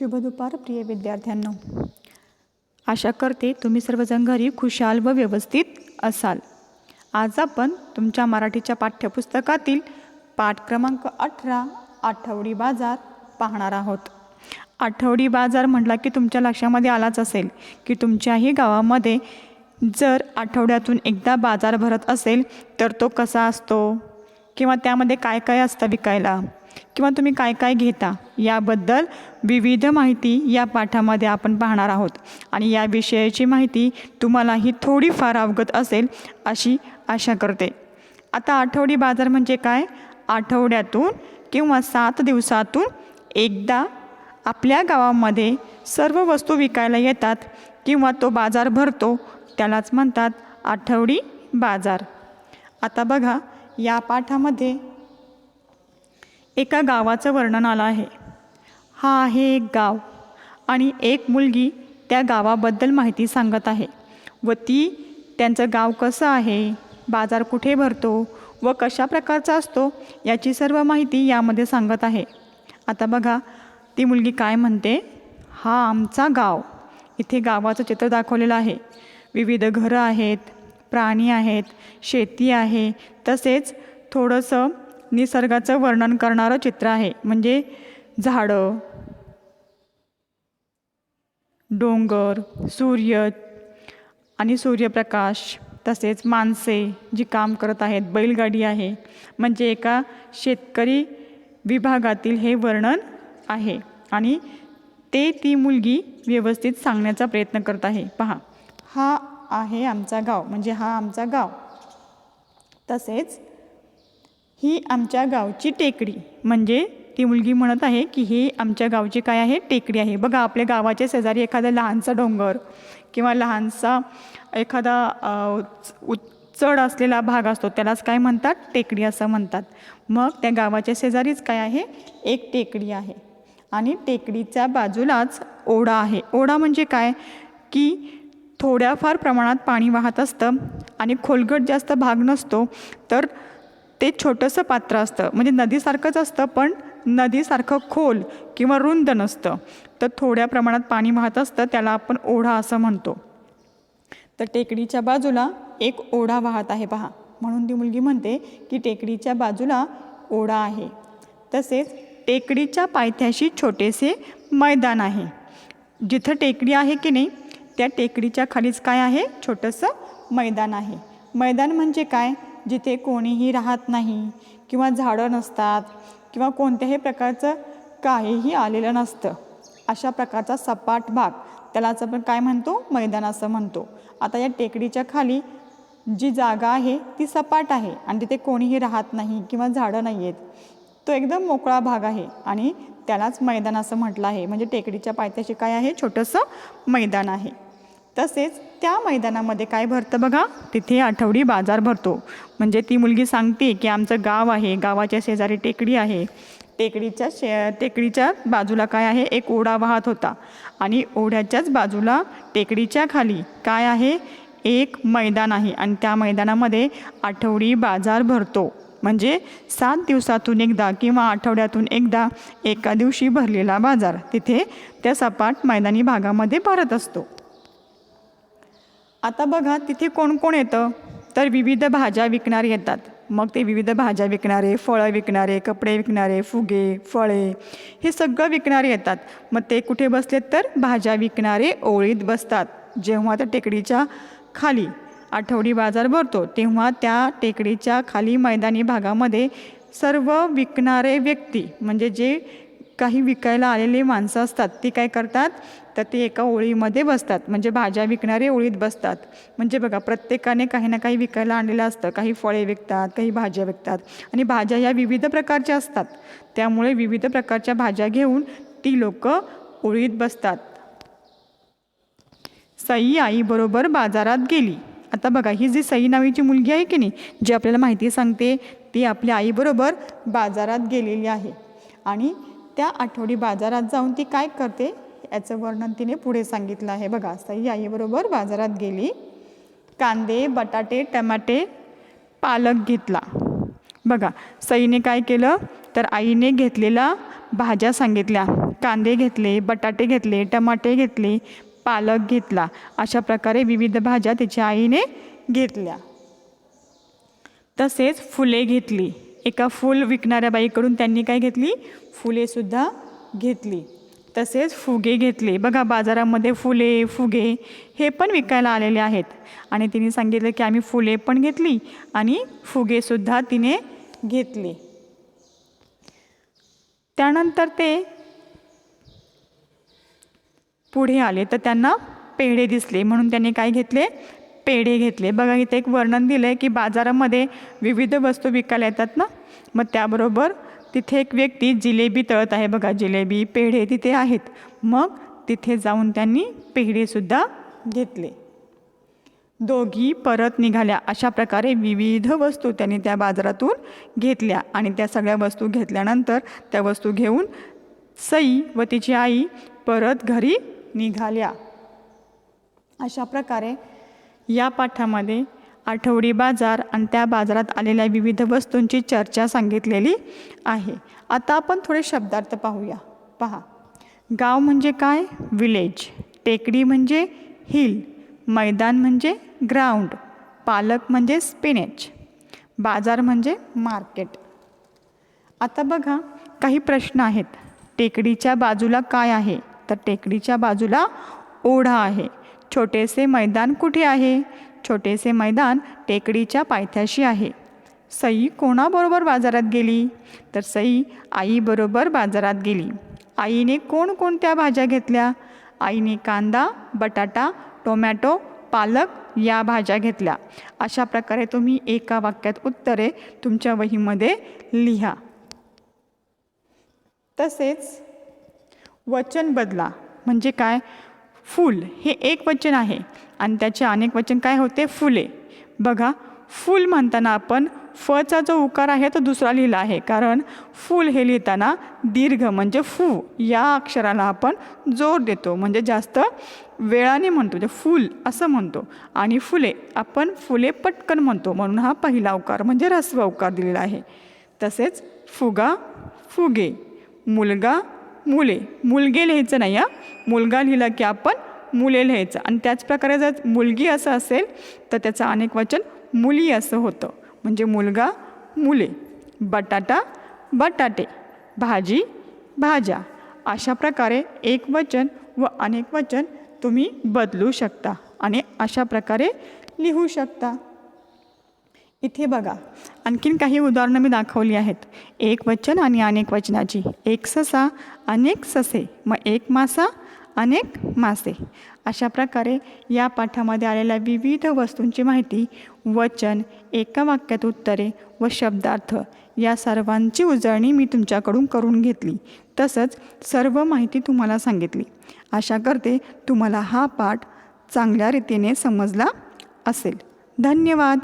शुभ दुपार प्रिय विद्यार्थ्यांनो. आशा करते तुम्ही सर्वजण घरी खुशाल व व्यवस्थित असाल. आज आपण तुमच्या मराठीच्या पाठ्यपुस्तकातील पाठ क्रमांक अठरा आठवडी बाजार पाहणार आहोत. आठवडी बाजार म्हटला की तुमच्या लक्षामध्ये आलाच असेल की तुमच्याही गावामध्ये जर आठवड्यातून एकदा बाजार भरत असेल तर तो कसा असतो? किंवा त्यामध्ये काय काय असतं विकायला? किंवा तुम्ही काय काय घेता याबद्दल विविध माहिती या पाठामध्ये आपण पाहणार आहोत. आणि या विषयाची माहिती तुम्हालाही थोडीफार अवगत असेल अशी आशा करते. आता आठवडी बाजार म्हणजे काय? आठवड्यातून किंवा सात दिवसातून एकदा आपल्या गावामध्ये सर्व वस्तू विकायला येतात किंवा तो बाजार भरतो त्यालाच म्हणतात आठवडी बाजार. आता बघा या पाठामध्ये एका गावाचं वर्णन आलं आहे. हा आहे एक गाव आणि एक मुलगी त्या गावाबद्दल माहिती सांगत आहे व ती त्यांचं गाव कसं आहे बाजार कुठे भरतो व कशा प्रकारचा असतो याची सर्व माहिती यामध्ये सांगत आहे. आता बघा ती मुलगी काय म्हणते? हा आमचा गाव. इथे गावाचं चित्र दाखवलेलं आहे. विविध घरं आहेत प्राणी आहेत शेती आहे. तसेच थोडंसं निसर्गाचं वर्णन करणारं चित्र आहे. म्हणजे झाडं डोंगर सूर्य आणि सूर्यप्रकाश तसेच माणसे जी काम करत आहेत बैलगाडी आहे. म्हणजे एका शेतकरी विभागातील हे वर्णन आहे. आणि ते ती मुलगी व्यवस्थित सांगण्याचा प्रयत्न करत आहे. पहा. हा आहे आमचा गाव. म्हणजे हा आमचा गाव. तसेच ही आमच्या गावची टेकडी. म्हणजे ती मुलगी म्हणत आहे की ही आमच्या गावची काय आहे? टेकडी आहे. बघा आपल्या गावाच्या शेजारी एखादा लहानसा डोंगर किंवा लहानसा एखादा उ चढ असलेला भाग असतो त्यालाच काय म्हणतात? टेकडी असं म्हणतात. मग त्या गावाच्या शेजारीच काय आहे? एक टेकडी आहे. आणि टेकडीच्या बाजूलाच ओढा आहे. ओढा म्हणजे काय? की थोड्याफार प्रमाणात पाणी वाहत असतं आणि खोलगट जास्त भाग नसतो तर ते छोटंसं पात्र असतं. म्हणजे नदीसारखंच असतं पण नदीसारखं खोल किंवा रुंद नसतं. तर थोड्या प्रमाणात पाणी वाहत असतं त्याला आपण ओढा असं म्हणतो. तर टेकडीच्या बाजूला एक ओढा वाहत आहे पहा. म्हणून ती मुलगी म्हणते की टेकडीच्या बाजूला ओढा आहे. तसेच टेकडीच्या पायथ्याशी छोटेसे मैदान आहे. जिथं टेकडी आहे की नाही त्या टेकडीच्या खालीच काय आहे? छोटंसं मैदान आहे. मैदान म्हणजे काय? जिथे कोणीही राहत नाही किंवा झाडं नसतात किंवा कोणत्याही प्रकारचं काहीही आलेलं नसतं अशा प्रकारचा सपाट भाग. त्यालाच आपण काय म्हणतो? मैदान असं म्हणतो. आता या टेकडीच्या खाली जी जागा आहे ती सपाट आहे आणि तिथे कोणीही राहत नाही किंवा झाडं नाही आहेत. तो एकदम मोकळा भाग आहे आणि त्यालाच मैदान असं म्हटलं आहे. म्हणजे टेकडीच्या पायथ्याशी काय आहे? छोटंसं मैदान आहे. तसेच त्या मैदानामध्ये काय भरतं बघा? तिथे आठवडी बाजार भरतो. म्हणजे ती मुलगी सांगते की आमचं गाव आहे गावाच्या शेजारी टेकडी आहे. टेकडीच्या शे टेकडीच्या बाजूला काय आहे? एक ओढा वाहत होता. आणि ओढ्याच्याच बाजूला टेकडीच्या खाली काय आहे? एक मैदान आहे. आणि त्या मैदानामध्ये आठवडी बाजार भरतो. म्हणजे सात दिवसातून एकदा किंवा आठवड्यातून एकदा एका दिवशी भरलेला बाजार. तिथे त्या सपाट मैदानी भागामध्ये भरत असतो. आता बघा तिथे कोण कोण येतं? तर विविध भाज्या विकणारे येतात. मग ते विविध भाज्या विकणारे फळं विकणारे कपडे विकणारे फुगे फळे हे सगळं विकणारे येतात. मग ते कुठे बसलेत तर भाज्या विकणारे ओळीत बसतात. जेव्हा त्या टेकडीच्या खाली आठवडी बाजार भरतो तेव्हा त्या टेकडीच्या खाली मैदानी भागामध्ये सर्व विकणारे व्यक्ती म्हणजे जे काही विकायला आलेली माणसं असतात ती काय करतात? तर ते एका ओळीमध्ये बसतात. म्हणजे भाज्या विकणारे ओळीत बसतात. म्हणजे बघा प्रत्येकाने काही ना काही विकायला आणलेलं असतं. काही फळे विकतात काही भाज्या विकतात. आणि भाज्या ह्या विविध प्रकारच्या असतात. त्यामुळे विविध प्रकारच्या भाज्या घेऊन ती लोक ओळीत बसतात. सई आईबरोबर बाजारात गेली. आता बघा ही जी सई नावीची मुलगी आहे की नाही जी आपल्याला माहिती सांगते ती आपल्या आईबरोबर बाजारात गेलेली आहे. आणि त्या आठवडी बाजारात जाऊन ती काय करते? याचं वर्णन तिने पुढे सांगितलं आहे. बघा सई आईबरोबर बाजारात गेली. कांदे बटाटे टमाटे पालक घेतला. बघा सईने काय केलं? तर आईने घेतलेला भाज्या सांगितल्या. कांदे घेतले बटाटे घेतले टमाटे घेतले पालक घेतला. अशा प्रकारे विविध भाज्या तिच्या आईने घेतल्या. तसेच फुले घेतली. एका फूल विकणाऱ्या बाईकडून त्यांनी काय घेतली? फुलेसुद्धा घेतली. तसेच फुगे घेतले. बघा बाजारामध्ये फुले फुगे हे पण विकायला आलेले आहेत. आणि तिने सांगितलं की आम्ही फुले पण घेतली आणि फुगेसुद्धा तिने घेतले. त्यानंतर ते पुढे आले. तर त्यांना पेढे दिसले. म्हणून त्यांनी काय घेतले? पेढे घेतले. बघा इथे एक वर्णन दिलं आहे की बाजारामध्ये विविध वस्तू विकायला येतात ना? मग त्याबरोबर तिथे एक व्यक्ती जिलेबी तळत आहे बघा. जिलेबी पेढे तिथे आहेत. मग तिथे जाऊन त्यांनी पेढेसुद्धा घेतले. दोघी परत निघाल्या. अशा प्रकारे विविध वस्तू त्यांनी त्या बाजारातून घेतल्या आणि त्या सगळ्या वस्तू घेतल्यानंतर त्या वस्तू घेऊन सई व तिची आई परत घरी निघाल्या. अशा प्रकारे या पाठामध्ये आठवडी बाजार आणि त्या बाजारात आलेल्या विविध वस्तूंची चर्चा सांगितलेली आहे. आता आपण थोडे शब्दार्थ पाहूया. पहा. गाव म्हणजे काय? विलेज टेकडी म्हणजे हिल. मैदान म्हणजे ग्राउंड. पालक म्हणजे स्पिनेच बाजार म्हणजे मार्केट. आता बघा काही प्रश्न आहेत. टेकडीच्या बाजूला काय आहे? तर टेकडीच्या बाजूला ओढा आहे. छोटेसे मैदान कुठे आहे? छोटेसे मैदान टेकडीच्या पायथ्याशी आहे. सई कोणाबरोबर बाजारात गेली? तर सई आईबरोबर बाजारात गेली. आईने कोणकोणत्या भाज्या घेतल्या? आईने कांदा बटाटा टोमॅटो पालक या भाज्या घेतल्या. अशा प्रकारे तुम्ही एका वाक्यात उत्तरे तुमच्या वहीमध्ये लिहा. तसेच वचन बदला. म्हणजे काय? फूल हे एक वचन आहे. आणि त्याचे अनेक वचन काय होते? फुले. बघा फूल म्हणताना आपण फचा जो उकार आहे तो दुसरा लिहिला आहे. कारण फूल हे लिहिताना दीर्घ म्हणजे फू या अक्षराला आपण जोर देतो. म्हणजे जास्त वेळाने म्हणतो म्हणजे फूल असं म्हणतो. आणि फुले आपण फुले पटकन म्हणतो. म्हणून हा पहिला उकार म्हणजे ऱ्हस्व उकार दिलेला आहे. तसेच फुगा फुगे मुलगा मुले. मुलगे लिहायचं नाही हां. मुलगा लिहिला की आपण मुले लिहायचं. आणि त्याचप्रकारे जर मुलगी असं असेल तर त्याचं अनेक वचन मुली असं होतं. म्हणजे मुलगा मुले. बटाटा बटाटे. भाजी भाज्या. अशा प्रकारे एक वचन व अनेक वचन तुम्ही बदलू शकता आणि अशा प्रकारे लिहू शकता. इथे बघा. आणखीन काही उदाहरणं मी दाखवली आहेत. एक वचन आणि अनेक वचनाची. एक ससा अनेक ससे. मग एक मासा अनेक मासे. अशा प्रकारे या पाठामध्ये आलेल्या विविध वस्तूंची माहिती वचन एका वाक्यात उत्तरे व शब्दार्थ या सर्वांची उजळणी मी तुमच्याकडून करून घेतली. तसंच सर्व माहिती तुम्हाला सांगितली. आशा करते तुम्हाला हा पाठ चांगल्या रीतीने समजला असेल. धन्यवाद!